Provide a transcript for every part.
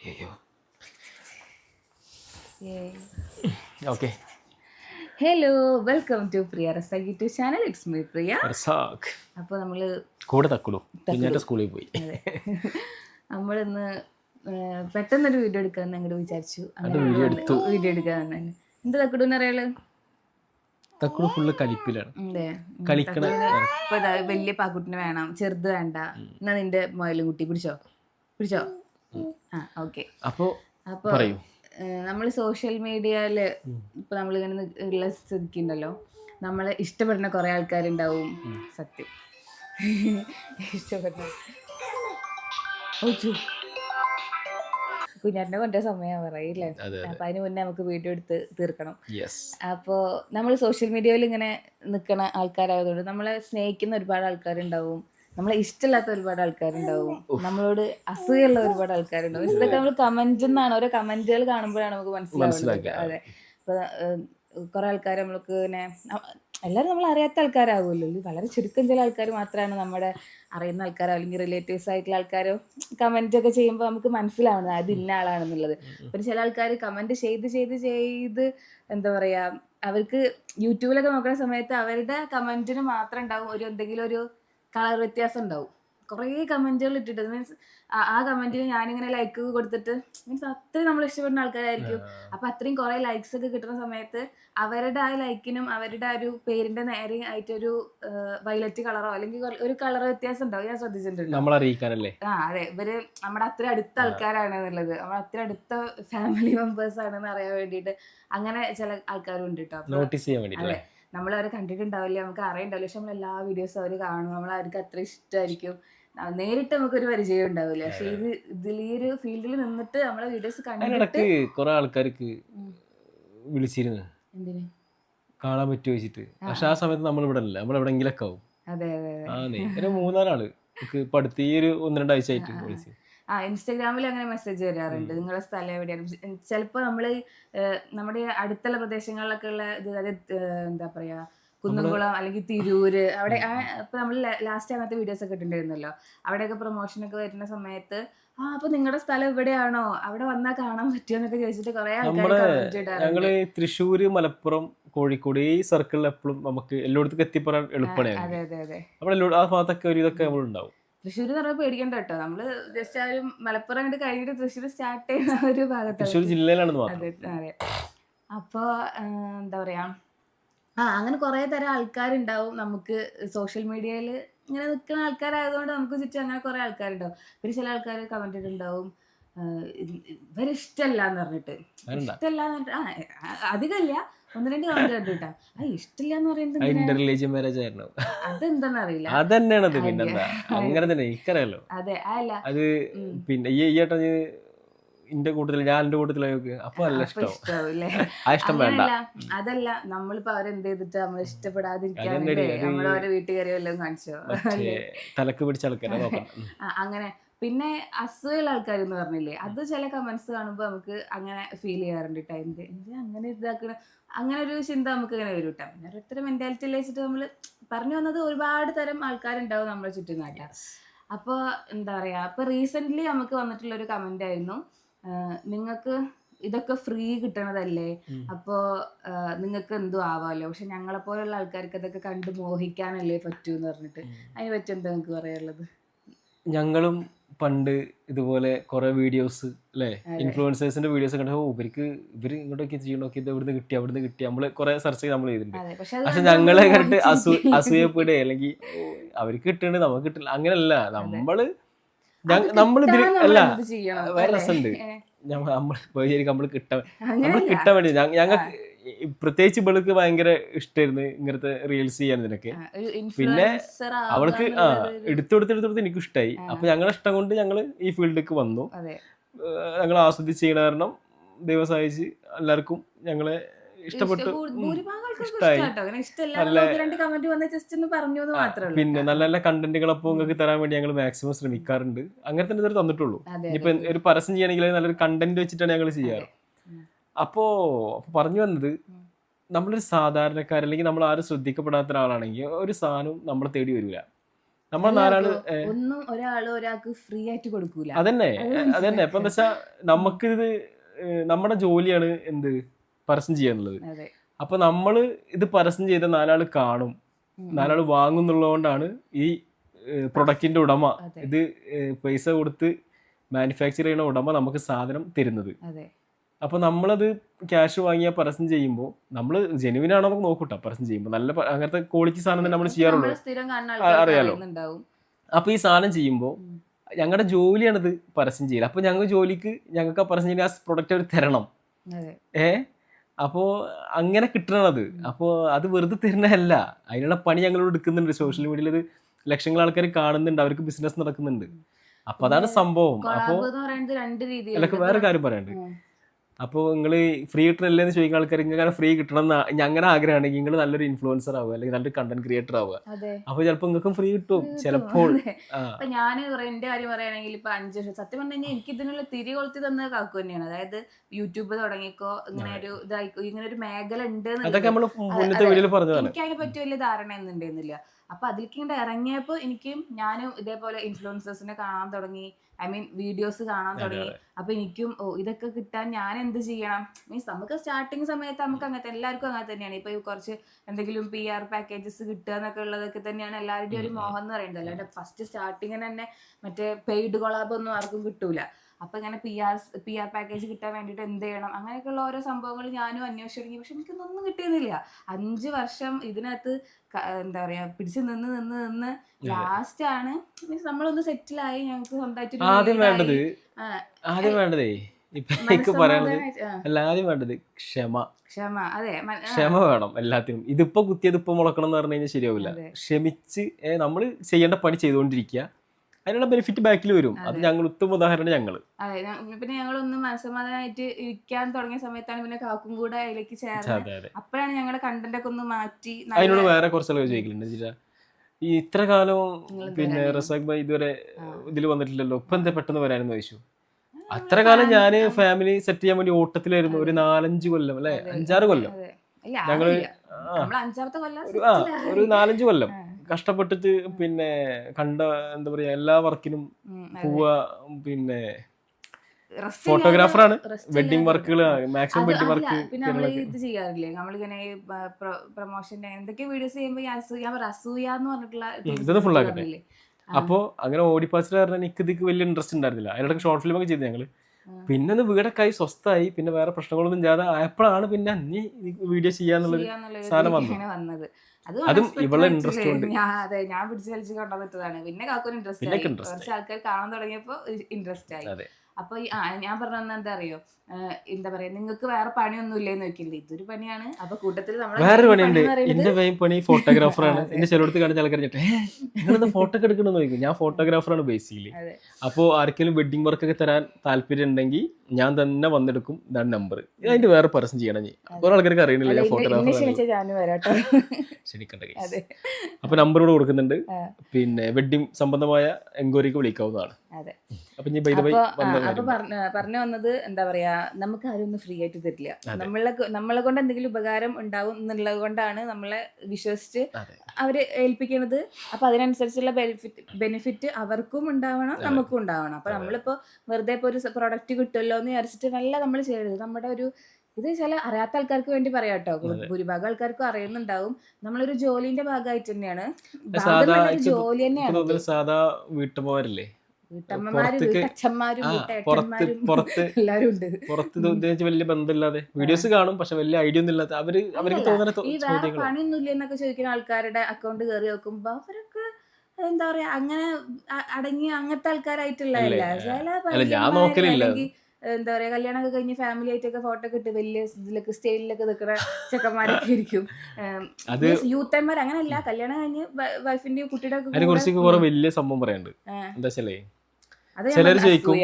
അയ്യോ. Okay. Hello welcome to Priya Rasa YouTube channel it's me Priya Razak. അപ്പോൾ നമ്മൾ കൂടെ തക്കുളു കുഞ്ഞാറ്റ സ്കൂളിൽ പോയി. നമ്മളിന്ന് ഏഹ്, പെട്ടെന്നൊരു വീഡിയോ എടുക്കാമെന്ന് അങ്ങോട്ട് വിചാരിച്ചു. വീഡിയോ എടുത്തു. വീഡിയോ എടുക്കാമെന്ന് എന്ത് തക്കിടുന്ന് അറിയാലോ? തക്കുടു ഫുള്ള് കലിപ്പിലാണ്. കളിക്കണ ഇപ്പൊ വലിയ പാക്കുട്ടിനെ വേണം. ചെറുത് വേണ്ട. എന്നാ നിന്റെ മൊയലും കുട്ടി. പിടിച്ചോ? പിടിച്ചോ? ഓക്കെ അപ്പോ അപ്പൊ നമ്മൾ സോഷ്യൽ മീഡിയയിൽ ഇപ്പൊ നമ്മൾ ഇങ്ങനെ ഉള്ള സ്ഥിതിക്കുണ്ടല്ലോ. നമ്മളെ ഇഷ്ടപ്പെടുന്ന കുറെ ആൾക്കാരുണ്ടാവും. സത്യം. ഇഷ്ടപ്പെടുന്ന കുഞ്ഞാറ്റിനെ കൊണ്ട സമയം പറയില്ലേ? അപ്പൊ അതിന് മുന്നേ നമുക്ക് വീഡിയോ എടുത്ത് തീർക്കണം. യെസ് അപ്പോൾ നമ്മൾ സോഷ്യൽ മീഡിയയിൽ ഇങ്ങനെ നിൽക്കുന്ന ആൾക്കാരായതുകൊണ്ട് നമ്മളെ സ്നേഹിക്കുന്ന ഒരുപാട് ആൾക്കാരുണ്ടാവും. നമ്മളെ ഇഷ്ടമില്ലാത്ത ഒരുപാട് ആൾക്കാരുണ്ടാവും. നമ്മളോട് അസൂയുള്ള ഒരുപാട് ആൾക്കാരുണ്ടാവും. ഇതൊക്കെ നമ്മൾ കമന്റ് എന്നാണ് ഓരോ കമന്റുകൾ കാണുമ്പോഴാണ് നമുക്ക് മനസ്സിലാവുന്നത്. അതെ. അപ്പൊ കുറെ ആൾക്കാർ നമ്മൾക്ക് ഇങ്ങനെ എല്ലാവരും നമ്മൾ അറിയാത്ത ആൾക്കാരാകുമല്ലോ ഇത് വളരെ ചുരുക്കം ചില ആൾക്കാർ മാത്രമാണ് നമ്മുടെ അറിയുന്ന ആൾക്കാരോ അല്ലെങ്കിൽ റിലേറ്റീവ്സ് ആയിട്ടുള്ള ആൾക്കാരോ കമന്റ് ഒക്കെ ചെയ്യുമ്പോൾ നമുക്ക് മനസ്സിലാവുന്നത് അത് ഇന്ന ആളാണെന്നുള്ളത്. പിന്നെ ചില ആൾക്കാർ കമന്റ് ചെയ്ത് ചെയ്ത് ചെയ്ത് എന്താ പറയാ അവർക്ക് യൂട്യൂബിലൊക്കെ നോക്കുന്ന സമയത്ത് അവരുടെ കമന്റിന് മാത്രം ഉണ്ടാവും. ഒരു എന്തെങ്കിലും ഒരു കളർ വ്യത്യാസം ഉണ്ടാവും. കുറേ കമന്റുകൾ ഇട്ടിട്ട് മീൻസ് ആ കമന്റിന് ഞാനിങ്ങനെ ലൈക്ക് കൊടുത്തിട്ട് മീൻസ് അത്രയും നമ്മൾ ഇഷ്ടപ്പെടുന്ന ആൾക്കാരായിരിക്കും. അപ്പൊ അത്രയും കുറേ ലൈക്സ് ഒക്കെ കിട്ടുന്ന സമയത്ത് അവരുടെ ആ ലൈക്കിനും അവരുടെ ആ ഒരു പേരിന്റെ നേരെ ആയിട്ടൊരു വയലറ്റ് കളറോ അല്ലെങ്കിൽ ഒരു കളർ വ്യത്യാസം ഉണ്ടാവും. ഞാൻ ശ്രദ്ധിച്ചിട്ടുണ്ട്. ആ അതെ. ഇവർ നമ്മുടെ അത്ര അടുത്ത ആൾക്കാരാണ് എന്നുള്ളത്. നമ്മുടെ അത്ര അടുത്ത ഫാമിലി മെമ്പേഴ്സ് ആണെന്ന് അറിയാൻ വേണ്ടിയിട്ട് അങ്ങനെ ചില ആൾക്കാരും ഉണ്ട് കേട്ടോ നോട്ടീസ് ചെയ്യാൻ വേണ്ടി നമ്മൾ അവരെ കണ്ടിട്ടുണ്ടാവില്ല നമുക്ക് അറിയണ്ടാവില്ല. പക്ഷെ നമ്മൾ എല്ലാ വീഡിയോസും അവർ കാണും. നമ്മൾ അവർക്ക് അത്ര ഇഷ്ടമായിരിക്കും നേരിട്ട് നമുക്കൊരു പരിചയം ഉണ്ടാവില്ല. പക്ഷെ ഇത് ഇതിൽ ഈ ഒരു ഫീൽഡിൽ നിന്നിട്ട് നമ്മളെ വീഡിയോസ് കണ്ടിട്ട് കുറെ ആൾക്കാർക്ക് വിളിച്ചിരുന്നു. കാണാൻ പറ്റുമോ വെച്ചിട്ട് പക്ഷെ ആ സമയത്ത് നമ്മൾ ഇവിടെ അല്ല നമ്മൾ എവിടെങ്കിലൊക്കെ ആവും. അതെ അതെ അതെ. ആ നേരെ മൂന്നാലാൾ ഇപ്പൊ അടുത്ത് ഈ ഒരു ഒന്ന് രണ്ടാഴ്ച ആയിട്ട് വിളിച്ചു. ആ ഇൻസ്റ്റാഗ്രാമിൽ അങ്ങനെ മെസ്സേജ് വരാറുണ്ട്. നിങ്ങളുടെ സ്ഥലം എവിടെയാണ്? ചിലപ്പോൾ നമ്മൾ നമ്മുടെ അടുത്തുള്ള പ്രദേശങ്ങളിലൊക്കെ ഉള്ള ഇത് അതായത് എന്താ പറയാ കുന്നംകുളം അല്ലെങ്കിൽ തിരൂര് അവിടെ ആ ഇപ്പൊ നമ്മൾ ലാസ്റ്റ് അങ്ങനത്തെ വീഡിയോസ് ഒക്കെ ഇട്ടിട്ടുണ്ടായിരുന്നല്ലോ. അവിടെയൊക്കെ പ്രൊമോഷൻ ഒക്കെ വരുന്ന സമയത്ത് ആ അപ്പൊ നിങ്ങളുടെ സ്ഥലം എവിടെയാണോ അവിടെ വന്നാൽ കാണാൻ പറ്റുമോ? എന്നൊക്കെ ചോദിച്ചിട്ട് കുറെ ആൾക്കാർ ഞങ്ങൾ തൃശ്ശൂര് മലപ്പുറം കോഴിക്കോട് ഈ സർക്കിളിൽ എപ്പോഴും നമുക്ക് എല്ലായിടത്തും എത്തിപ്പെടാൻ എളുപ്പമാണ്. ആ ഭാഗത്തൊക്കെ ഒരു ഇതൊക്കെ നമ്മളുണ്ടാവും തൃശ്ശൂർ എന്ന് പറയുമ്പോൾ പേടിക്കണ്ട കേട്ടോ നമ്മൾ ജസ്റ്റ് ആ ഒരു മലപ്പുറം കണ്ട് കഴിഞ്ഞിട്ട് തൃശ്ശൂർ സ്റ്റാർട്ട് ചെയ്യുന്ന ഒരു ഭാഗത്താണ് ജില്ലയിലാണ് അതെ അതെ. അപ്പോൾ എന്താ പറയാ? ആ അങ്ങനെ കുറേ തരം ആൾക്കാരുണ്ടാവും. നമുക്ക് സോഷ്യൽ മീഡിയയിൽ ഇങ്ങനെ നിൽക്കുന്ന ആൾക്കാരായതുകൊണ്ട് നമുക്ക് ചുറ്റും അങ്ങനെ കുറേ ആൾക്കാരുണ്ടാവും. പിന്നെ ചില ആൾക്കാർ കമന്റ് ഇട്ടുണ്ടാവും ഇവരിഷ്ടല്ല എന്ന് പറഞ്ഞിട്ട്. ഇഷ്ടല്ല ഇഷ്ടമല്ല എന്ന് പറഞ്ഞിട്ട് ആ അധികമില്ല ഒന്ന് രണ്ട് കമന്റ് ഇഷ്ടമില്ല എന്ന് പറയുന്നത് മാരേജ് ആയിരുന്നു. അറിയില്ല. അതന്നെയാണ് പിന്നെന്താ അങ്ങനെ തന്നെ എനിക്കറിയാലോ. അതെ അല്ല. അത് പിന്നെ ഈ ഏട്ടൻ എന്റെ കൂട്ടത്തിൽ ഞാൻ എന്റെ കൂട്ടത്തിലേക്ക് അപ്പൊ അല്ല ഇഷ്ടം. ആ ഇഷ്ടം വേണ്ട. അതല്ല നമ്മളിപ്പോ അവരെന്ത് ചെയ്തിട്ട് വീട്ടിൽ കയറി വല്ലതും കാണിച്ചോ? തലക്ക് പിടിച്ച ആൾക്കാരെ നോക്കണം. അങ്ങനെ. പിന്നെ അസൂയുള്ള ആൾക്കാർ എന്ന് പറഞ്ഞില്ലേ? അത് ചില കമന്റ്സ് കാണുമ്പോൾ നമുക്ക് അങ്ങനെ ഫീൽ ചെയ്യാറുണ്ട് കേട്ടോ എന്ത് എന്ത് അങ്ങനെ ഇതാക്കണ? അങ്ങനെ ഒരു ചിന്ത നമുക്ക് ഇങ്ങനെ വരും കേട്ടോ പിന്നെ ഓരോരുത്തരുടെ മെന്റാലിറ്റി വെച്ചിട്ട് നമ്മൾ പറഞ്ഞു വന്നത് ഒരുപാട് തരം ആൾക്കാരുണ്ടാവും നമ്മുടെ ചുറ്റും നാട്ടാ അപ്പോൾ എന്താ പറയാ അപ്പോൾ റീസെന്റ് നമുക്ക് വന്നിട്ടുള്ള ഒരു കമന്റ് ആയിരുന്നു നിങ്ങൾക്ക് ഇതൊക്കെ ഫ്രീ കിട്ടണതല്ലേ? അപ്പോൾ അപ്പോ നിങ്ങൾക്ക് എന്തും ആവാമല്ലോ പക്ഷെ ഞങ്ങളെ പോലുള്ള ആൾക്കാർക്ക് ഇതൊക്കെ കണ്ട് മോഹിക്കാനല്ലേ പറ്റൂ എന്ന് പറഞ്ഞിട്ട്. അതിനെ പറ്റി എന്താ നിങ്ങൾക്ക് പറയാനുള്ളത്? ഞങ്ങളും പണ്ട് ഇതുപോലെ കുറെ വീഡിയോസ് അല്ലേ ഇൻഫ്ലുവൻസേഴ്സിന്റെ വീഡിയോസ് കണ്ട ഓ ഇവർക്ക് ഇവർ ഇങ്ങോട്ടൊക്കെ ചെയ്യണോക്കെ ഇത് എവിടുന്ന് കിട്ടി അവിടുന്ന് കിട്ടി. നമ്മൾ കുറെ സെർച്ച് ചെയ്ത് നമ്മൾ ചെയ്തിട്ടുണ്ട്. പക്ഷെ ഞങ്ങളെ കണ്ടിട്ട് അസൂ അസൂയപ്പെടുക അല്ലെങ്കിൽ അവർക്ക് കിട്ടണ്ട് നമുക്ക് കിട്ടില്ല അങ്ങനല്ല നമ്മൾ നമ്മൾ കിട്ടാൻ അല്ല ചെയ്യണം, വേറെ രസമുണ്ട്. നമ്മൾ നമ്മൾ നമ്മൾ കിട്ടാൻ നമ്മൾ. കിട്ടാൻ വേണ്ടി ഞങ്ങൾക്ക് പ്രത്യേകിച്ച് ഇവൾക്ക് ഭയങ്കര ഇഷ്ടമായിരുന്നു ഇങ്ങനത്തെ റീൽസ് ചെയ്യാൻ ഇതിനൊക്കെ. പിന്നെ അവൾക്ക് ആ എടുത്തെടുത്തെടുത്തെടുത്ത് എനിക്ക് ഇഷ്ടമായി അപ്പൊ ഞങ്ങളെ ഇഷ്ടം കൊണ്ട് ഞങ്ങൾ ഈ ഫീൽഡിലേക്ക് വന്നു. ഞങ്ങൾ ആസ്വദിച്ച് ചെയ്യണ കാരണം ദൈവം സഹായിച്ച് എല്ലാവർക്കും ഞങ്ങളെ ഇഷ്ടപ്പെട്ടു. പിന്നെ നല്ല നല്ല കണ്ടന്റുകൾ അപ്പോൾ നിങ്ങൾക്ക് തരാൻ വേണ്ടി ഞങ്ങൾ മാക്സിമം ശ്രമിക്കാറുണ്ട്. അങ്ങനെ തന്നെ ഇതൊരു തന്നിട്ടുള്ളൂ. ഇപ്പൊ ഒരു പരസ്യം ചെയ്യണമെങ്കിൽ നല്ലൊരു കണ്ടന്റ് വെച്ചിട്ടാണ് ഞങ്ങൾ ചെയ്യാറ്. അപ്പോ പറഞ്ഞു വന്നത്. നമ്മളൊരു സാധാരണക്കാരൻ അല്ലെങ്കിൽ നമ്മൾ ആരും ശ്രദ്ധിക്കപ്പെടാത്ത ഒരാളാണെങ്കിൽ ഒരു സാധനം നമ്മൾ തേടി വരില്ല നമ്മൾ നാലാൾ ഒന്നും ഒരാൾ ഒരാൾക്ക് ഫ്രീ ആയിട്ട് കൊടുക്കൂല. അതന്നെ അതന്നെ. ഇപ്പൊ എന്താ വെച്ചാ നമുക്കിത് ഏഹ് നമ്മുടെ ജോലിയാണ് എന്ത്? പരസ്യം ചെയ്യാന്നുള്ളത് അപ്പൊ നമ്മൾ ഇത് പരസ്യം ചെയ്ത നാലാൾ കാണും. നാലാൾ വാങ്ങുന്നുള്ളതുകൊണ്ടാണ് ഈ പ്രൊഡക്റ്റിന്റെ ഉടമ ഇത് പൈസ കൊടുത്ത് മാനുഫാക്ചർ ചെയ്യുന്ന ഉടമ നമുക്ക് സാധനം തരുന്നത്. അതെ അപ്പൊ നമ്മളത് ക്യാഷ് വാങ്ങിയ പരസ്യം ചെയ്യുമ്പോൾ നമ്മൾ ജെനുവിൻ ആണോ നമുക്ക് നോക്കൂട്ടോ പരസ്യം ചെയ്യുമ്പോൾ നല്ല അങ്ങനത്തെ ക്വാളിറ്റി സാധനം തന്നെ നമ്മൾ ചെയ്യാറുള്ളൂ. അറിയാലോ. അറിയുന്നുണ്ടാവും. അപ്പൊ ഈ സാധനം ചെയ്യുമ്പോൾ ഞങ്ങളുടെ ജോലിയാണിത് പരസ്യം ചെയ്യൽ അപ്പോൾ ഞങ്ങൾ ജോലിക്ക് ഞങ്ങൾക്ക് ആ പരസ്യം ചെയ്യുന്ന ആ പ്രൊഡക്റ്റ് അവർ തരണം. ഏ? അപ്പോൾ അങ്ങനെ കിട്ടണത്. അപ്പോൾ അത് വെറുതെ തരുന്നതല്ല അതിനുള്ള പണി ഞങ്ങളോട് എടുക്കുന്നുണ്ട്. സോഷ്യൽ മീഡിയയിൽ ഇത് ലക്ഷങ്ങൾ ആൾക്കാർ കാണുന്നുണ്ട്. അവർക്ക് ബിസിനസ് നടക്കുന്നുണ്ട്. അപ്പൊ അതാണ് സംഭവം അപ്പോൾ വേറെ കാര്യം പറയാനുണ്ട് അപ്പോൾ നിങ്ങൾ ഫ്രീ കിട്ടണല്ലേ എന്ന് ചോദിക്കുന്ന ആൾക്കാർ ഇങ്ങനെ ഫ്രീ കിട്ടണം എന്ന് ഞങ്ങളുടെ ആഗ്രഹമാണെങ്കിൽ നിങ്ങൾ നല്ലൊരു ഇൻഫ്ലുവൻസർ ആവുക അല്ലെങ്കിൽ നല്ലൊരു കണ്ടന്റ് ക്രിയേറ്റർ ആവുക. അതെ. അപ്പോൾ ചിലപ്പോൾ നിങ്ങൾക്കും ഫ്രീ കിട്ടും. ചിലപ്പോൾ. ഞാൻ എന്റെ കാര്യം പറയുകയാണെങ്കിൽ ഇപ്പൊ അഞ്ച് വർഷം സത്യം പറഞ്ഞു കഴിഞ്ഞാൽ എനിക്ക് ഇതിനുള്ള തിരി കൊളുത്തി തന്ന കാക്കു തന്നെയാണ്. അതായത് യൂട്യൂബ് തുടങ്ങിക്കോ ഇങ്ങനെ ഒരു ഇതായിക്കോ ഇങ്ങനെ ഒരു മേഖല ഉണ്ട് എനിക്ക് അതിനെ പറ്റി വലിയ ധാരണ ഒന്നും ഉണ്ടായിരുന്നില്ല. അപ്പൊ അതിലേക്ക് ഇങ്ങോട്ട് ഇറങ്ങിയപ്പോ എനിക്കും ഞാനും ഇതേപോലെ ഇൻഫ്ലുവൻസേഴ്സിനെ കാണാൻ തുടങ്ങി. ഐ മീൻ വീഡിയോസ് കാണാൻ തുടങ്ങി. അപ്പൊ എനിക്കും ഓ ഇതൊക്കെ കിട്ടാൻ ഞാൻ എന്ത് ചെയ്യണം? മീൻസ് നമുക്ക് സ്റ്റാർട്ടിങ് സമയത്ത് നമുക്ക് അങ്ങനത്തെ എല്ലാവർക്കും അങ്ങനെ തന്നെയാണ്. ഇപ്പൊ കുറച്ച് എന്തെങ്കിലും പി ആർ പാക്കേജസ് കിട്ടുക എന്നൊക്കെ ഉള്ളതൊക്കെ തന്നെയാണ് എല്ലാവരുടെയും ഒരു. മോഹം എന്ന് പറയുന്നത്. അല്ലാണ്ട് ഫസ്റ്റ് സ്റ്റാർട്ടിങ്ങിന് തന്നെ മറ്റേ പെയ്ഡ് കൊളാബ് ഒന്നും ആർക്കും കിട്ടൂല. അപ്പൊ ഇങ്ങനെ P R P R package കിട്ടാൻ വേണ്ടിയിട്ട് എന്ത് ചെയ്യണം? അങ്ങനെയൊക്കെയുള്ള ഓരോ സംഭവങ്ങൾ ഞാനും അന്വേഷിച്ചു തുടങ്ങി പക്ഷെ എനിക്കൊന്നും കിട്ടിയിരുന്നില്ല. അഞ്ച് വർഷം ഇതിനകത്ത് എന്താ പറയാ പിടിച്ചു നിന്ന് നിന്ന് നിന്ന് ലാസ്റ്റ് ആണ്. മീൻസ് നമ്മളൊന്ന് സെറ്റിലായി ഞങ്ങൾക്ക് സ്വന്തമായിട്ട് ആദ്യം വേണ്ടത് ആദ്യം വേണ്ടതേ? ഇപ്പൊ എനിക്ക് പറയാനുള്ളത് അല്ല ആദ്യം വേണ്ടത് ക്ഷമ. ക്ഷമ. അതെ ക്ഷമ വേണം എല്ലാത്തിനും. ഇതിപ്പോ കുത്തിയത് ഇപ്പൊ മുളക്കണം എന്ന് പറഞ്ഞു കഴിഞ്ഞാൽ ശരിയാവില്ല. ക്ഷമിച്ച് നമ്മൾ ചെയ്യേണ്ട പണി ചെയ്തുകൊണ്ടിരിക്കുക. അതിനുള്ള ബെനിഫിറ്റ് ബാക്കിൽ വരും. അത് ഞങ്ങൾ ഉത്തമ ഉദാഹരണം ഞങ്ങൾ. പിന്നെ ഞങ്ങൾ ഒന്ന് മനസ്സമാധാനമായിട്ട് ഇരിക്കാൻ തുടങ്ങിയ സമയത്താണ് പിന്നെ കാക്കും കൂടെ അതിലേക്ക് ചേർന്ന് അതെ അതെ. അപ്പോഴാണ് ഞങ്ങളുടെ കണ്ടന്റ് ഒക്കെ ഒന്ന് മാറ്റി അതിനോട് വേറെ കുറച്ച് ആളുകൾ ചോദിക്കലുണ്ട്. ഈ ഇത്ര കാലം പിന്നെ? റസാഖ് ഭായ് ഇതുവരെ ഇതിൽ വന്നിട്ടില്ലല്ലോ. ഇപ്പൊ എന്താ പെട്ടെന്ന് വരാനെന്ന് ചോദിച്ചു. അത്ര കാലം ഞാൻ ഫാമിലി സെറ്റ് ചെയ്യാൻ വേണ്ടി ഓട്ടത്തിലായിരുന്നു. ഒരു നാലഞ്ച് കൊല്ലം അല്ലെ? അതെ. അഞ്ചാറ് കൊല്ലം. അതെ. ഞങ്ങൾ ഒരു നാലഞ്ച് കൊല്ലം. കഷ്ടപ്പെട്ടിട്ട് പിന്നെ കണ്ട എന്താ പറയാ എല്ലാ വർക്കിനും പോവുക പിന്നെ ഫോട്ടോഗ്രാഫറാണ് വെഡിങ് വർക്കുകൾ മാക്സിമം വെഡിങ് വർക്ക് പിന്നെ നമ്മൾ ഇത് ചെയ്യാറില്ലേ? നമ്മളിങ്ങനെ പ്രൊമോഷന്റെ എന്തൊക്കെ വീഡിയോസ് ചെയ്യുമ്പോൾ ഞാൻ അസൂയ എന്ന് പറഞ്ഞിട്ടുള്ള ആക്കട്ടെ. അപ്പോ അങ്ങനെ ഓടിപ്പാച്ചിൽ കാരണം എനിക്ക് ഇതിക്ക് വലിയ ഇൻട്രസ്റ്റ് ഉണ്ടായിരുന്നില്ല. അതിനിടയ്ക്ക് ഷോർട്ട് ഫിലിം ഒക്കെ ചെയ്തു ഞങ്ങൾ. പിന്നെ ഒന്ന് വീടൊക്കെ ആയി സ്വസ്ഥായി പിന്നെ വേറെ പ്രശ്നങ്ങളൊന്നും ഇല്ലാതെ ആയപ്പോഴാണ് പിന്നെ നീ വീഡിയോ ചെയ്യാന്നുള്ളത് സാധനം വന്നത്. അത് ഇവളെ ഉണ്ട്. interest അതെ ഞാൻ പിടിച്ച് കളിച്ച് കൊണ്ടുവന്നിട്ടതാണ്. പിന്നെ കാക്കൂന് ഇൻട്രസ്റ്റ് ആയി. കുറച്ച് ആൾക്കാർ കാണാൻ തുടങ്ങിയപ്പോ ഇൻട്രസ്റ്റ് ആയി. അപ്പൊ ഞാൻ പറഞ്ഞ എന്താ അറിയോ? എന്താ പറയാ നിങ്ങൾക്ക് വേറെ പണിയൊന്നും ഇല്ലേന്ന് വെക്കില്ല ഇതൊരു പണിയാണ്. അപ്പൊ കൂട്ടത്തിൽ വേറൊരു പണിയുണ്ട്. എന്റെ മെയിൻ പണി ഫോട്ടോഗ്രാഫറാണ്. എന്റെ ചിലടത്ത് കാണിച്ച ആൾക്കാർ ചേട്ടാ ഫോട്ടോ ഒക്കെ എടുക്കണമെന്ന് ചോദിക്കും. ഞാൻ ഫോട്ടോഗ്രാഫറാണ് ബേസിക്കലി. അപ്പോൾ ആർക്കെങ്കിലും വെഡിങ് വർക്ക് ഒക്കെ തരാൻ താല്പര്യം ഉണ്ടെങ്കിൽ ഞാൻ തന്നെ വന്നെടുക്കും ഇതാണ് നമ്പർ അതിന്റെ വേറെ പരസ്യം ചെയ്യണം ഞാൻ കുറെ ആൾക്കാർക്ക് അറിയണില്ല ഞാൻ ഫോട്ടോഗ്രാഫർ ക്ഷണിക്കണ്ട അപ്പൊ നമ്പർ കൂടെ കൊടുക്കുന്നുണ്ട്. പിന്നെ വെഡിങ് സംബന്ധമായ എൻക്വയറിക്ക് വിളിക്കാവുന്നതാണ്. അതെ. അപ്പൊ പറഞ്ഞു വന്നത് എന്താ പറയാ നമുക്ക് ആരും ഒന്നും ഫ്രീ ആയിട്ട് തരില്ല. നമ്മളെ നമ്മളെ കൊണ്ട് എന്തെങ്കിലും ഉപകാരം ഉണ്ടാവും എന്നുള്ളത് കൊണ്ടാണ് നമ്മളെ വിശ്വസിച്ച് അവരെ ഏൽപ്പിക്കുന്നത് അപ്പൊ അതിനനുസരിച്ചുള്ള ബെനിഫിറ്റ് ബെനിഫിറ്റ് അവർക്കും ഉണ്ടാവണം നമുക്കും ഉണ്ടാവണം. അപ്പൊ നമ്മളിപ്പോ വെറുതെ ഇപ്പൊ ഒരു പ്രൊഡക്റ്റ് കിട്ടുമല്ലോ എന്ന് വിചാരിച്ചിട്ട് നല്ല നമ്മൾ ചെയ്യരുത് നമ്മുടെ ഒരു ഇത് ചില അറിയാത്ത ആൾക്കാർക്ക് വേണ്ടി പറയാം കേട്ടോ. ഭൂരിഭാഗം ആൾക്കാർക്കും അറിയുന്നുണ്ടാവും. നമ്മളൊരു ജോലിന്റെ ഭാഗമായിട്ട് തന്നെയാണ്. ജോലി തന്നെയാണ്. സാധാ വീട്ടമ്മമാരില്ലേ പുറത്ത് പുറത്ത് പുറത്ത് വലിയ ബന്ധമില്ലാതെ വീഡിയോസ് കാണും പക്ഷെ വലിയ ഐഡിയ ഒന്നും ഇല്ലാത്ത അവർ അവർക്ക് തോന്നുന്ന തോ- ചോദ്യങ്ങൾ പണിയൊന്നും ഇല്ല എന്നൊക്കെ ചോദിക്കുന്ന ആൾക്കാരുടെ അക്കൗണ്ട് കയറി നോക്കുമ്പോ അവരൊക്കെ എന്താ പറയാ അങ്ങനെ അടങ്ങി അങ്ങനത്തെ ആൾക്കാരായിട്ടുള്ളതല്ല? ചില ഞാൻ നോക്കലില്ല. എന്താ പറയാ കല്യാണമൊക്കെ കഴിഞ്ഞ് ഫാമിലി ആയിട്ടൊക്കെ ഫോട്ടോ ഒക്കെ ഇട്ട് വലിയ ഇതിലൊക്കെ സ്റ്റൈലിലൊക്കെ നിൽക്കുന്ന ചെക്കന്മാരൊക്കെ ഇരിക്കും യൂത്ത് യൂത്തന്മാർ അങ്ങനെയല്ല കല്യാണം കഴിഞ്ഞ് വൈഫിന്റെയും കുട്ടിയുടെ വലിയ സംഭവം പറയാനുണ്ട്. എന്താ വെച്ചാലേ ചിലർ ജയിക്കും.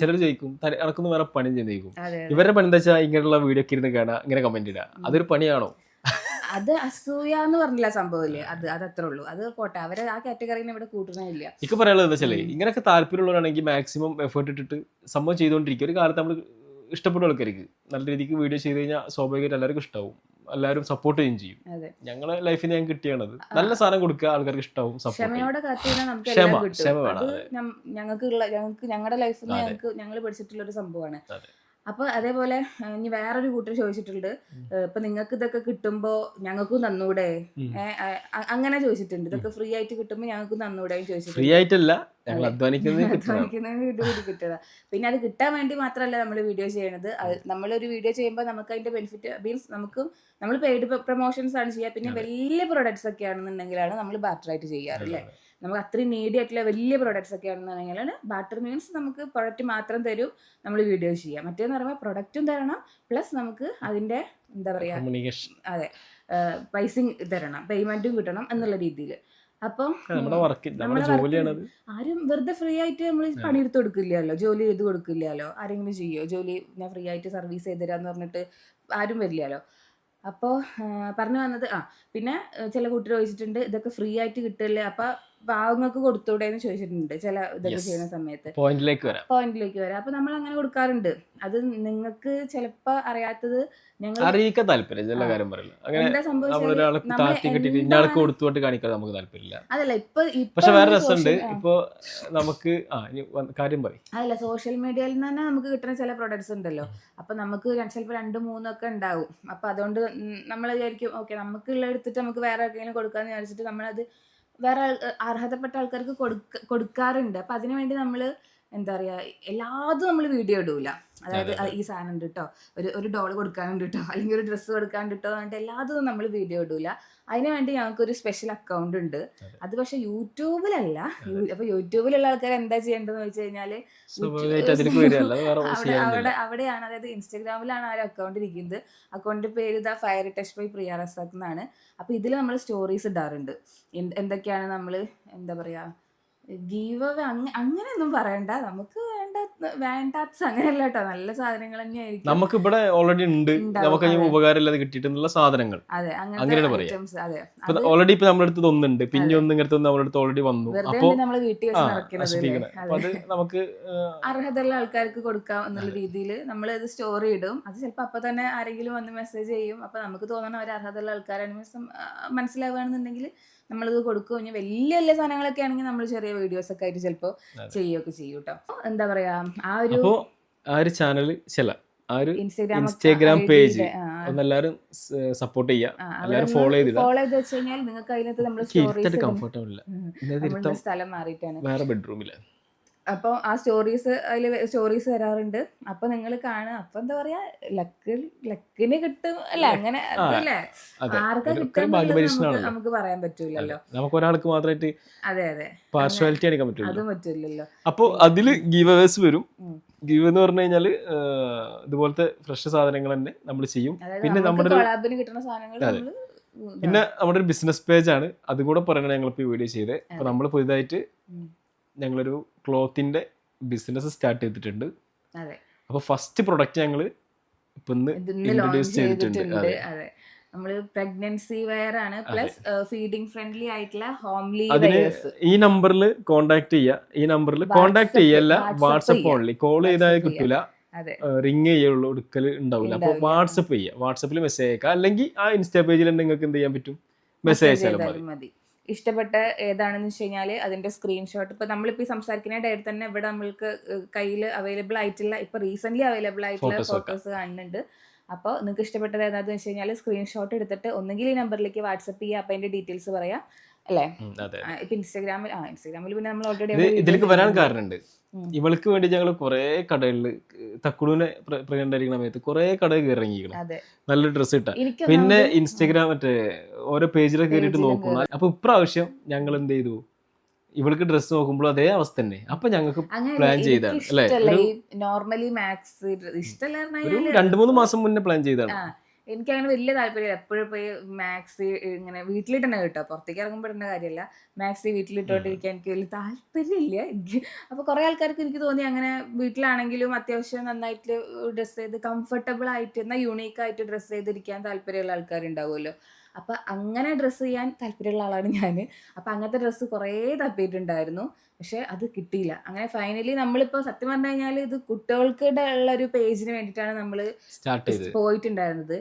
ചിലർ ജയിക്കും. ഇറക്കുന്ന വേറെ പണി ചെയ്തേക്കും. ഇവരുടെ പണി എന്താ വെച്ചാൽ ഇങ്ങനെയുള്ള വീഡിയോ ഒക്കെ ഇരുന്ന് കാണാ ഇങ്ങനെ കമന്റ് ഇടുക. അതൊരു പണിയാണോ? അത് അസൂയ എന്ന് പറഞ്ഞില്ല സംഭവമില്ലേ? അത് അത് അത്രേ ഉള്ളൂ. അത് പോട്ടെ. അവരെ ആ കാറ്റഗറിനെ ഇവിടെ കൂട്ടണില്ല എനിക്ക് പറയാനുള്ളത് എന്താ ഇങ്ങനൊക്കെ ഇങ്ങനെയൊക്കെ താല്പര്യമുള്ളവരാണെങ്കിൽ മാക്സിമം എഫേർട്ട് ഇട്ടിട്ട് സംഭവം ചെയ്തുകൊണ്ടിരിക്കും ഒരു കാലത്ത് നമ്മൾ ഇഷ്ടപ്പെടുന്ന ആൾക്കാർക്ക് നല്ല രീതിക്ക് വീഡിയോ ചെയ്ത് കഴിഞ്ഞാൽ സ്വാഭാവികമായിട്ട് എല്ലാവർക്കും ഇഷ്ടമാവും എല്ലാവരും സപ്പോർട്ട് ചെയ്യും ചെയ്യും. ഞങ്ങളെ ലൈഫിൽ ഞാൻ കിട്ടിയാണത്. നല്ല സാധനം കൊടുക്കുക ആൾക്കാർക്ക് ഇഷ്ടാവും ക്ഷമയോടെ കാത്തിരുന്നാൽ ക്ഷമ, കിട്ടും. ക്ഷമ വേണം, ഞങ്ങൾക്ക് ഞങ്ങൾക്ക് ഞങ്ങളുടെ ലൈഫിൽ ഞങ്ങൾക്ക് ഞങ്ങൾ പഠിച്ചിട്ടുള്ള ഒരു സംഭവമാണ്. അപ്പൊ അതേപോലെ ഇനി വേറൊരു കൂട്ടർ ചോദിച്ചിട്ടുണ്ട്. ഇപ്പൊ നിങ്ങൾക്ക് ഇതൊക്കെ കിട്ടുമ്പോ ഞങ്ങൾക്കും തന്നൂടെ? അങ്ങനെ ചോദിച്ചിട്ടുണ്ട്. ഇതൊക്കെ ഫ്രീ ആയിട്ട് കിട്ടുമ്പോ ഞങ്ങൾക്കും തന്നൂടെ ചോദിച്ചിട്ടുണ്ട്. ഫ്രീ ആയിട്ടല്ല. ഞങ്ങൾ. അധ്വാനിക്കുന്നത് കിട്ടുക പിന്നെ അത് കിട്ടാൻ വേണ്ടി മാത്രമല്ല നമ്മൾ വീഡിയോ ചെയ്യണത്. നമ്മളൊരു വീഡിയോ ചെയ്യുമ്പോൾ നമുക്ക് അതിന്റെ ബെനിഫിറ്റ് മീൻസ് നമുക്ക് നമ്മൾ പെയ്ഡ് പ്രൊമോഷൻസ് ആണ് ചെയ്യുക. പിന്നെ വലിയ പ്രൊഡക്ട്സ് ഒക്കെ ആണെന്നുണ്ടെങ്കിലാണ് നമ്മൾ ബാറ്റർ ആയിട്ട് ചെയ്യാറ് അല്ലേ? നമുക്ക് അത്രയും നീഡി ആയിട്ടുള്ള വലിയ പ്രൊഡക്ട്സ് ഒക്കെ ആണെന്നുണ്ടെങ്കിലാണ് ബാറ്റർ മീൻസ് നമുക്ക് പ്രൊഡക്റ്റ് മാത്രം തരും നമ്മൾ വീഡിയോ ചെയ്യാം മറ്റേന്ന് പറയുമ്പോൾ പ്രൊഡക്റ്റും തരണം പ്ലസ് നമുക്ക് അതിന്റെ എന്താ പറയുക അതെ. പൈസയും തരണം പേയ്മെന്റും കിട്ടണം എന്നുള്ള രീതിയിൽ അപ്പം ആരും വെറുതെ ഫ്രീ ആയിട്ട് നമ്മൾ. പണിയെടുത്ത് കൊടുക്കില്ലല്ലോ ജോലി ചെയ്ത് കൊടുക്കില്ലല്ലോ ആരെങ്കിലും ചെയ്യോ? ജോലി ഞാൻ ഫ്രീ ആയിട്ട് സർവീസ് ചെയ്ത് തരാന്ന് പറഞ്ഞിട്ട് ആരും വരില്ലല്ലോ. അപ്പോൾ പറഞ്ഞു വന്നത് ആ പിന്നെ ചില കൂട്ടർ ചോദിച്ചിട്ടുണ്ട് ഇതൊക്കെ ഫ്രീ ആയിട്ട് കിട്ടില്ലേ അപ്പൊ പാവങ്ങൾക്ക് കൊടുത്തൂടെ എന്ന് ചോദിച്ചിട്ടുണ്ട് ചില ഇതൊക്കെ ചെയ്യുന്ന സമയത്ത്. പോയിന്റിലേക്ക് വരാം. പോയിന്റിലേക്ക് വരാം. അപ്പൊ നമ്മൾ അങ്ങനെ കൊടുക്കാറുണ്ട്. അത് നിങ്ങൾക്ക് ചിലപ്പോ അറിയാത്തത് ഞങ്ങൾ അറിയിക്കാൻ താല്പര്യം കാര്യം പറയില്ല അങ്ങനെ കാണിക്കാൻ നമുക്ക് താല്പര്യമില്ല. അതല്ല ഇപ്പൊ പക്ഷെ വേറെ രസമുണ്ട്. ഇപ്പൊ നമുക്ക് കാര്യം പറയും. അതല്ല സോഷ്യൽ മീഡിയയിൽ നിന്ന് തന്നെ നമുക്ക് കിട്ടുന്ന ചില പ്രൊഡക്ട്സ് ഉണ്ടല്ലോ. അപ്പൊ നമുക്ക് ചിലപ്പോൾ രണ്ടും മൂന്നും ഒക്കെ ഉണ്ടാവും. അപ്പൊ അതുകൊണ്ട് നമ്മൾ വിചാരിക്കും ഓക്കെ നമുക്കുള്ള എടുത്തിട്ട് നമുക്ക് വേറെ ആർക്കെങ്കിലും കൊടുക്കാന്ന് വിചാരിച്ചിട്ട് നമ്മളത് വേറെ അർഹതപ്പെട്ട ആൾക്കാർക്ക് കൊടുക്ക കൊടുക്കാറുണ്ട്. അപ്പൊ അതിനുവേണ്ടി നമ്മൾ എന്താ പറയാ എല്ലാതും നമ്മൾ വീഡിയോ ഇടൂല. അതായത് അതെ, അതെ. ഈ സാധനം ഉണ്ട് കേട്ടോ ഒരു ഒരു ഡോൾ കൊടുക്കാനുണ്ട് കേട്ടോ അല്ലെങ്കിൽ ഒരു ഡ്രസ്സ് കൊടുക്കാനുണ്ട് കേട്ടോ എന്നിട്ട് എല്ലാതും നമ്മൾ വീഡിയോ ഇടൂല. അതിനു വേണ്ടി ഞങ്ങൾക്ക് ഒരു സ്പെഷ്യൽ അക്കൗണ്ട് ഉണ്ട്. അത്. പക്ഷെ യൂട്യൂബിലല്ല. അപ്പൊ യൂട്യൂബിലുള്ള ആൾക്കാർ എന്താ ചെയ്യേണ്ടതെന്ന് വെച്ച് അല്ലാതെ അവിടെ അവിടെ അവിടെയാണ് അതായത് ഇൻസ്റ്റാഗ്രാമിലാണ് ആ ഒരു അക്കൗണ്ട് ഇരിക്കുന്നത്. അക്കൗണ്ടിന്റെ പേര് ഇതാ fire touch by Priya Razak എന്നാണ്. അപ്പൊ ഇതിൽ നമ്മൾ സ്റ്റോറീസ് ഇടാറുണ്ട്. എന്തൊക്കെയാണ് നമ്മൾ എന്താ പറയാ ഗീവ് അവേ അങ്ങനെയൊന്നും പറയണ്ട. നമുക്ക് വേണ്ട വേണ്ടാത്ത അങ്ങനെയല്ല കേട്ടോ. നല്ല സാധനങ്ങൾ തന്നെയായിരിക്കും. നമുക്ക് ഇവിടെ ഓൾറെഡി ഉണ്ട്. നമുക്ക്. ഉപകാരമില്ലാതെ കിട്ടിയിട്ടുള്ള സാധനങ്ങൾ. അതെ. അങ്ങനെയാണ് പറയാം. അതെ. ഓൾറെഡി ഇപ്പൊ നമ്മുടെ അടുത്ത് ഒന്നുണ്ട് പിന്നെ ഒന്നും ഇങ്ങനത്തെ നമ്മുടെ അടുത്ത് ഓൾറെഡി വന്നു. അപ്പോൾ നമ്മൾ വീട്ടിൽ അത്. നമുക്ക് അർഹതയുള്ള ആൾക്കാർക്ക് കൊടുക്കാം എന്നുള്ള രീതിയിൽ നമ്മൾ ഇത് സ്റ്റോറി ഇടും. അത് ചിലപ്പോൾ അപ്പൊ തന്നെ ആരെങ്കിലും വന്ന് മെസ്സേജ് ചെയ്യും. അപ്പൊ നമുക്ക് തോന്നണം അവർ അർഹതയുള്ള ആൾക്കാരാണ് മനസ്സിലാവുകയാണെന്നുണ്ടെങ്കിൽ നമ്മളിത് കൊടുക്കുക ഇനി വലിയ വലിയ സാധനങ്ങളൊക്കെ ആണെങ്കിൽ നമ്മൾ ചെറിയ വീഡിയോസ് ഒക്കെ ആയിട്ട് ചിലപ്പോൾ. ചെയ്യുകയൊക്കെ ചെയ്യും കേട്ടോ എന്താ പറയാ ആ ഒരു ആ ഒരു ചാനൽ ചില ആ ഒരു ഇൻസ്റ്റാഗ്രാം പേജ് ഒന്നെല്ലാരും സപ്പോർട്ട് ചെയ്യാ. follow ചെയ്തിടാം. ഫോളോ ചെയ്ത് വെച്ച് കഴിഞ്ഞാൽ നിങ്ങൾക്ക് അതിനകത്ത് നമ്മൾ സ്റ്റോറീസ് കംഫർട്ടബിൾ സ്ഥലം മാറിയിട്ടാണ്. വേറെ ബെഡ്റൂമിൽ അപ്പോൾ ആ സ്റ്റോറീസ് അതിൽ സ്റ്റോറീസ് വരാറുണ്ട്. അപ്പൊ നിങ്ങൾ കാണുക. അപ്പൊ എന്താ പറയാ ലക്ക് ലക്കിന് കിട്ടും. അല്ല? അങ്ങനെ അല്ലേ ആർക്കാ കിട്ടും നമുക്ക് പറയാൻ പറ്റൂലല്ലോ. നമുക്ക് ഒരാൾക്ക് മാത്രമായിട്ട് അതെ അതെ. പാർഷ്വാലിറ്റി അടിക്കാൻ പറ്റില്ല അതും പറ്റില്ലല്ലോ അപ്പോൾ അതിൽ ഗീവ് അവേഴ്സ് വരും. ഗീവ് എന്ന് പറഞ്ഞു കഴിഞ്ഞാൽ ഇതുപോലത്തെ ഫ്രഷ് സാധനങ്ങൾ തന്നെ നമ്മൾ ചെയ്യും. പിന്നെ നമ്മുടെ കിട്ടുന്ന സാധനങ്ങൾ. പിന്നെ നമ്മുടെ ഒരു ബിസിനസ് പേജ് ആണ്. അതും കൂടെ പറയണ ഞങ്ങൾ ഇപ്പോൾ വീഡിയോ ചെയ്തേ അപ്പൊ നമ്മൾ പുതിയതായിട്ട്. ഞങ്ങളൊരു ക്ലോത്തിന്റെ ബിസിനസ് സ്റ്റാർട്ട് ചെയ്തിട്ടുണ്ട്. അതെ. അപ്പൊ ഫസ്റ്റ് പ്രൊഡക്റ്റ് ഞങ്ങൾ ലോഞ്ച് ചെയ്തിട്ടുണ്ട്. അതെ. നമ്മൾ പ്രഗ്നൻസി വെയർ ആണ് പ്ലസ് ഫീഡിംഗ് ഫ്രണ്ട്ലി ആയിട്ടുള്ള ഹോംലി ഈ നമ്പറിൽ കോണ്ടാക്ട് ചെയ്യുക ഈ നമ്പറിൽ കോണ്ടാക്ട് ചെയ്യല്ല. വാട്സപ്പ് ഓൺലി കോൾ ചെയ്താൽ കിട്ടില്ല റിങ് ചെയ്യുള്ളൂ എടുക്കൽ ഉണ്ടാവില്ല. അപ്പൊ ഉണ്ടാവില്ല. വാട്സപ്പ് ചെയ്യുക വാട്സപ്പിൽ മെസ്സേജ് അയക്കുക അല്ലെങ്കിൽ ആ ഇൻസ്റ്റാ പേജിൽ നിങ്ങൾക്ക് എന്ത് ചെയ്യാൻ പറ്റും? മെസ്സേജ് അയച്ചാലും മതി. ഇഷ്ടപ്പെട്ട ഏതാണെന്ന് വെച്ച് കഴിഞ്ഞാൽ അതിന്റെ സ്ക്രീൻഷോട്ട് ഇപ്പോൾ നമ്മളിപ്പോൾ ഈ സംസാരിക്കുന്ന ഡയറി തന്നെ ഇവിടെ നമ്മൾക്ക് കയ്യിൽ അവൈലബിൾ ആയിട്ടുള്ള ഇപ്പോൾ റീസെന്റ്ലി അവൈലബിൾ ആയിട്ടുള്ള. ഫോട്ടോസ് കാണുന്നുണ്ട്. അപ്പോൾ നിങ്ങൾക്ക് ഇഷ്ടപ്പെട്ടത് ഏതാണെന്ന് വെച്ച് കഴിഞ്ഞാൽ സ്ക്രീൻഷോട്ട് എടുത്തിട്ട് ഒന്നുകിൽ ഈ നമ്പറിലേക്ക് വാട്സപ്പ് ചെയ്യുക അപ്പോൾ അതിന്റെ ഡീറ്റെയിൽസ് പറയാം. അല്ലേ? ഇപ്പൊ ഇൻസ്റ്റാഗ്രാമിൽ ആ ഇൻസ്റ്റാഗ്രാമിൽ പിന്നെ നമ്മൾ ഓൾറെഡി ഇതിലേക്ക് വരാൻ കാരണമുണ്ട്. ഇവൾക്ക് വേണ്ടി ഞങ്ങൾ കുറെ കടകളിൽ തക്കുടൂനെ പ്രഗ്നന്റ് ആയിരിക്കുന്ന സമയത്ത് കുറെ കടകൾ കയറി ഇറങ്ങിക്കണം നല്ല ഡ്രസ്സ് ഇട്ട. പിന്നെ ഇൻസ്റ്റാഗ്രാം മറ്റേ ഓരോ പേജിലൊക്കെ കയറിയിട്ട് നോക്കുന്ന നോക്കും അപ്പൊ ഇപ്രാവശ്യം ഞങ്ങൾ എന്ത് ചെയ്തു? ഇവൾക്ക് ഡ്രസ്സ് നോക്കുമ്പോൾ അതേ അവസ്ഥ തന്നെ. അപ്പൊ ഞങ്ങൾക്ക് പ്ലാൻ ചെയ്താണ് അല്ലെ? നോർമലി മാക്സ് ഇഷ്ടമല്ല രണ്ടു മൂന്ന് മാസം മുന്നേ പ്ലാൻ ചെയ്താണ് എനിക്ക് അങ്ങനെ വലിയ താല്പര്യമില്ല. എപ്പോഴും പോയി മാക്സി ഇങ്ങനെ വീട്ടിലിട്ടണ കേട്ടോ. പുറത്തേക്ക് ഇറങ്ങുമ്പോൾ ഇടുന്ന കാര്യമല്ല. മാക്സി വീട്ടിലിട്ടോണ്ടിരിക്കാൻ എനിക്ക് വലിയ താല്പര്യമില്ല. എനിക്ക് അപ്പൊ കുറെ ആൾക്കാർക്ക് എനിക്ക് തോന്നി അങ്ങനെ വീട്ടിലാണെങ്കിലും അത്യാവശ്യം നന്നായിട്ട് ഡ്രസ്സ് ചെയ്ത് കംഫർട്ടബിൾ ആയിട്ട് എന്നാൽ യുണീക്കായിട്ട് ഡ്രസ്സ് ചെയ്തിരിക്കാൻ താല്പര്യമുള്ള ആൾക്കാരുണ്ടാവുമല്ലോ. അപ്പം അങ്ങനെ ഡ്രസ്സ് ചെയ്യാൻ താല്പര്യമുള്ള ആളാണ് ഞാൻ അപ്പം അങ്ങനത്തെ ഡ്രസ്സ് കുറേ തപ്പിയിട്ടുണ്ടായിരുന്നു. പക്ഷേ അത് കിട്ടിയില്ല. അങ്ങനെ ഫൈനലി നമ്മളിപ്പോൾ സത്യം പറഞ്ഞു കഴിഞ്ഞാൽ ഇത് കുട്ടികൾക്കിടെ ഉള്ള ഒരു പേജിന് വേണ്ടിയിട്ടാണ് നമ്മൾ പോയിട്ടുണ്ടായിരുന്നത്.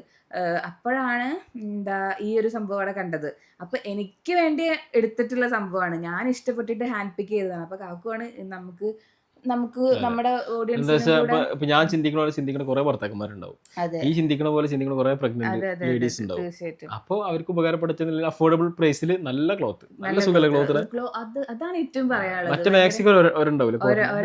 അപ്പോഴാണ് എന്താ ഈ ഒരു സംഭവം അവിടെ കണ്ടത്. അപ്പൊ എനിക്ക് വേണ്ടി എടുത്തിട്ടുള്ള സംഭവമാണ്. ഞാൻ ഇഷ്ടപ്പെട്ടിട്ട് ഹാൻഡ് പിക്ക് ചെയ്തതാണ്. അപ്പൊ കാക്കുവാണ് നമുക്ക് നമുക്ക് നമ്മുടെ ഓഡിയൻസ് ഞാൻ ചിന്തിക്കണ പോലെ ചിന്തിക്കുന്ന കുറെ ഭർത്താക്കന്മാരുണ്ടാവും. ഈ ചിന്തിക്കുന്ന പോലെ ചിന്തിക്കുന്ന കുറെ പ്രഗ്നന്റ് ലേഡീസ് ഉണ്ടാവും. അപ്പോ അപ്പോൾ അവർക്ക് ഉപകാരപ്പെടുത്തുന്ന അഫോർഡബിൾ പ്രൈസിൽ നല്ല ക്ലോത്ത് നല്ല സുഖമുള്ള ക്ലോത്ത് അതാണ് ഏറ്റവും പറയാനുള്ളത്. മറ്റേ മാക്സിക്കോ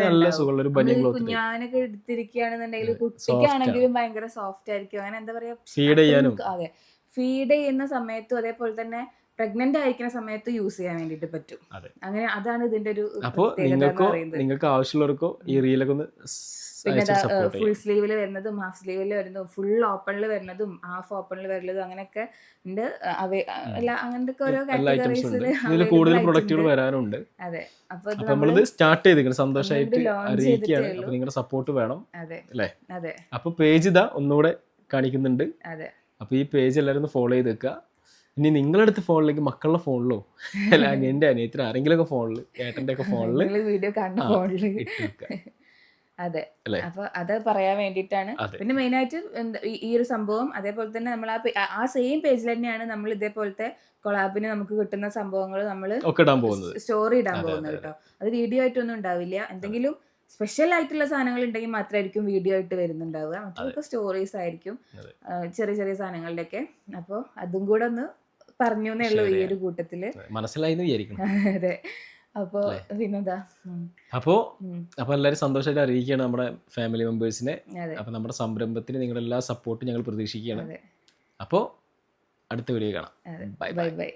നല്ല സുഖമുള്ള ഒരു ബനിയൻ ക്ലോത്ത് കുഞ്ഞാനൊക്കെ എടുത്തിരിക്കുകയാണെന്നുണ്ടെങ്കിൽ. കുട്ടിക്കാണെങ്കിലും ഭയങ്കര സോഫ്റ്റ് ആയിരിക്കും. അങ്ങനെ എന്താ പറയാ ഫീഡ് ചെയ്യാനും. അതെ ഫീഡ് ചെയ്യുന്ന സമയത്തും അതേപോലെ തന്നെ പ്രഗ്നന്റ് ആയിരിക്കുന്ന സമയത്ത് യൂസ് ചെയ്യാൻ വേണ്ടിട്ട് പറ്റും. അങ്ങനെ അതാണ് ഇതിന്റെ ഒരു അപ്പോൾ നിങ്ങൾക്കോ നിങ്ങൾക്ക് ആവശ്യമുള്ളവർക്കോ ഈ റീലൊക്കെ ഒന്ന് പിന്നെ ഫുൾ സ്ലീവിൽ സ്ലീവിൽ വരുന്നതും ഹാഫ് സ്ലീവിൽ വരുന്നതും ഫുൾ ഓപ്പണിൽ വരുന്നതും ഹാഫ് ഓപ്പണിൽ വരുന്നതും അങ്ങനെയൊക്കെ ഉണ്ട്. അല്ല അങ്ങനത്തെ ഓരോ കാറ്റഗറീസിൽ കൂടുതൽ പ്രൊഡക്റ്റുകൾ വരാനുണ്ട്. അതെ. അപ്പൊ നമ്മളിത് സ്റ്റാർട്ട് ചെയ്തിരിക്കണം. സന്തോഷമായിട്ട് അറിയിക്കുകയാണ്. അപ്പൊ നിങ്ങളുടെ സപ്പോർട്ട് വേണം. അതെ. അല്ലേ? അതെ. അപ്പൊ പേജ് ഇതാ ഒന്നുകൂടെ കാണിക്കുന്നുണ്ട്. അതെ. അപ്പൊ ഈ പേജ് എല്ലാവരും ഫോളോ ചെയ്ത് വെക്കുക ഇനി നിങ്ങളെടുത്ത് ഫോണിലേക്ക് മക്കളുടെ ഫോണിലോ? അല്ല എന്റെ അനിയത്തിന് ആരെങ്കിലും ഒക്കെ ഫോണിൽ ഏട്ടന്റെ ഒക്കെ ഫോണിൽ വീഡിയോ കാണുന്ന ഫോണിൽ അതെ? അപ്പൊ അത് പറയാൻ വേണ്ടിയിട്ടാണ്. പിന്നെ മെയിൻ ആയിട്ട് ഈ- ഒരു സംഭവം അതേപോലെ തന്നെ നമ്മൾ ആ സെയിം പേജിൽ തന്നെയാണ് നമ്മൾ ഇതേപോലത്തെ കൊളാബിന് നമുക്ക് കിട്ടുന്ന സംഭവങ്ങൾ നമ്മൾ സ്റ്റോറി ഇടാൻ പോകുന്നത്. കേട്ടോ. അത് വീഡിയോ ആയിട്ടൊന്നും ഉണ്ടാവില്ല. എന്തെങ്കിലും സ്പെഷ്യൽ ആയിട്ടുള്ള സാധനങ്ങൾ ഉണ്ടെങ്കിൽ മാത്രമായിരിക്കും വീഡിയോ ആയിട്ട് വരുന്നുണ്ടാവുക. മറ്റൊക്കെ സ്റ്റോറീസ് ആയിരിക്കും. ചെറിയ ചെറിയ സാധനങ്ങളുടെയൊക്കെ. അപ്പോൾ അതും കൂടെ ഒന്ന് പറഞ്ഞു എന്നേ ഉള്ളൂ ഈ ഒരു കൂട്ടത്തിൽ. മനസ്സിലായി വിചാരിക്കണം അതെ. അപ്പോ? പിന്നെന്താ? അപ്പോ അപ്പൊ എല്ലാരും സന്തോഷമായിട്ട് അറിയിക്കുകയാണ് നമ്മുടെ ഫാമിലി മെമ്പേഴ്സിനെ അപ്പൊ നമ്മുടെ സംരംഭത്തിന് നിങ്ങളുടെ എല്ലാ സപ്പോർട്ടും ഞങ്ങൾ പ്രതീക്ഷിക്കുകയാണ്. അപ്പോ അടുത്ത വീഡിയോ കാണാം. Bye bye bye